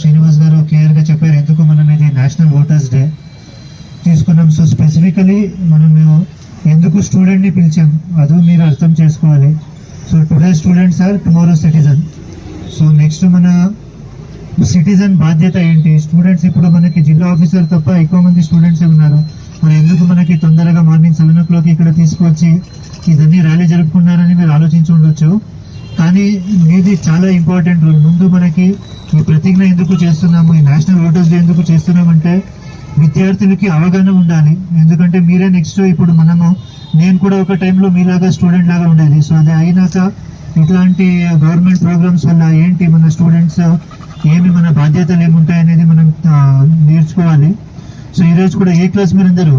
శ్రీనివాస్ గారు క్లియర్గా చెప్పారు ఎందుకు మనం ఇది నేషనల్ ఓటర్స్ డే తీసుకున్నాం. సో స్పెసిఫికలీ మనం మేము ఎందుకు స్టూడెంట్ని పిలిచాం అది మీరు అర్థం చేసుకోవాలి. So today students are tomorrow citizen so next మన సిటిజన్ బాధ్యత ఏంటి? స్టూడెంట్స్ ఇప్పుడు మనకి జిల్లా ఆఫీసర్ తప్ప ఎక్కువ మంది స్టూడెంట్సే ఉన్నారు. మరి ఎందుకు మనకి తొందరగా మార్నింగ్ సెవెన్ ఓ క్లాక్ ఇక్కడ తీసుకొచ్చి ఇదన్నీ ర్యాలీ జరుపుకున్నారని మీరు ఆలోచించి ఉండొచ్చు. కానీ అనేది చాలా ఇంపార్టెంట్ రోల్. ముందు మనకి ఈ ప్రతిజ్ఞ ఎందుకు చేస్తున్నాము ఈ నేషనల్ ఓటర్స్ డే ఎందుకు చేస్తున్నామంటే విద్యార్థులకి అవగాహన ఉండాలి. ఎందుకంటే మీరే నెక్స్ట్ ఇప్పుడు మనము నేను కూడా ఒక టైంలో మీలాగా స్టూడెంట్ లాగా ఉండేది. సో అది అయినాక ఇట్లాంటి గవర్నమెంట్ ప్రోగ్రామ్స్ వల్ల ఏంటి మన స్టూడెంట్స్ ఏమి మన బాధ్యతలు ఏముంటాయి అనేది మనం నేర్చుకోవాలి. సో ఈరోజు కూడా ఏ క్లాస్ మీరు అందరూ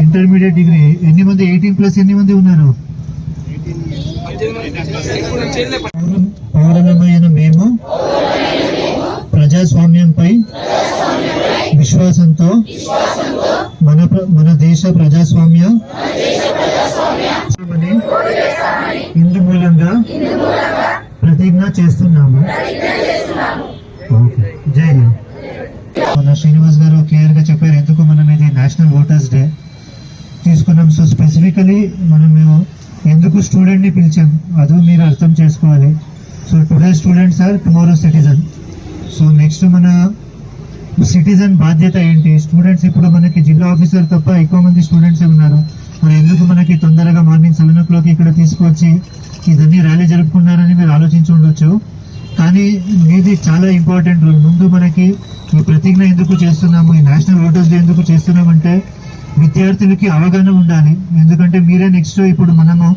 ఇంటర్మీడియట్ డిగ్రీ ఎన్ని మంది? ఎయిటీన్ ప్లస్ ఎన్ని మంది ఉన్నారు? పౌర- పౌరులమైన మేము ప్రజాస్వామ్యంపై విశ్వాసంతో మన మన దేశ ప్రజాస్వామ్య ఇందు మూలంగా ప్రతిజ్ఞ చేస్తున్నాము. జై హింద్. మన శ్రీనివాస్ గారు క్లియర్గా చెప్పారు. ఎందుకు మనం ఇది నేషనల్ ఓటర్స్ డే తీసుకున్నాం. సో స్పెసిఫికలీ మనం మేము ఎందుకు స్టూడెంట్ని పిలిచాం? అది మీరు అర్థం చేసుకోవాలి. So today students are tomorrow citizen so next మన సిటిజన్ బాధ్యత ఏంటి? స్టూడెంట్స్ ఇప్పుడు మనకి జిల్లా ఆఫీసర్ తప్ప ఎక్కువ మంది స్టూడెంట్స్ ఉన్నారు. మరి ఎందుకు మనకి తొందరగా మార్నింగ్ సెవెన్ ఓ క్లాక్ ఇక్కడ తీసుకొచ్చి ఇదన్నీ ర్యాలీ జరుపుకున్నారని మీరు ఆలోచించి ఉండొచ్చు. కానీ మీది చాలా ఇంపార్టెంట్ రోల్ ముందు మనకి ఈ ప్రతిజ్ఞ ఎందుకు చేస్తున్నాము? ఈ నేషనల్ ఓటర్స్ డే ఎందుకు చేస్తున్నామంటే విద్యార్థులకి అవగాహన ఉండాలి. ఎందుకంటే మీరే నెక్స్ట్ ఇప్పుడు మనము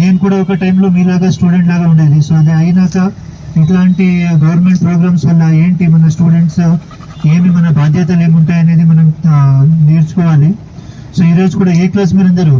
నేను కూడా ఒక టైంలో మీలాగా స్టూడెంట్ లాగా ఉండేది. సో అది అయినాక ఇట్లాంటి గవర్నమెంట్ ప్రోగ్రామ్స్ వల్ల ఏంటి మన స్టూడెంట్స్ ఏమి మన బాధ్యతలు ఏముంటాయి అనేది మనం నేర్చుకోవాలి. సో ఈరోజు కూడా ఏ క్లాస్ మీరు అందరు?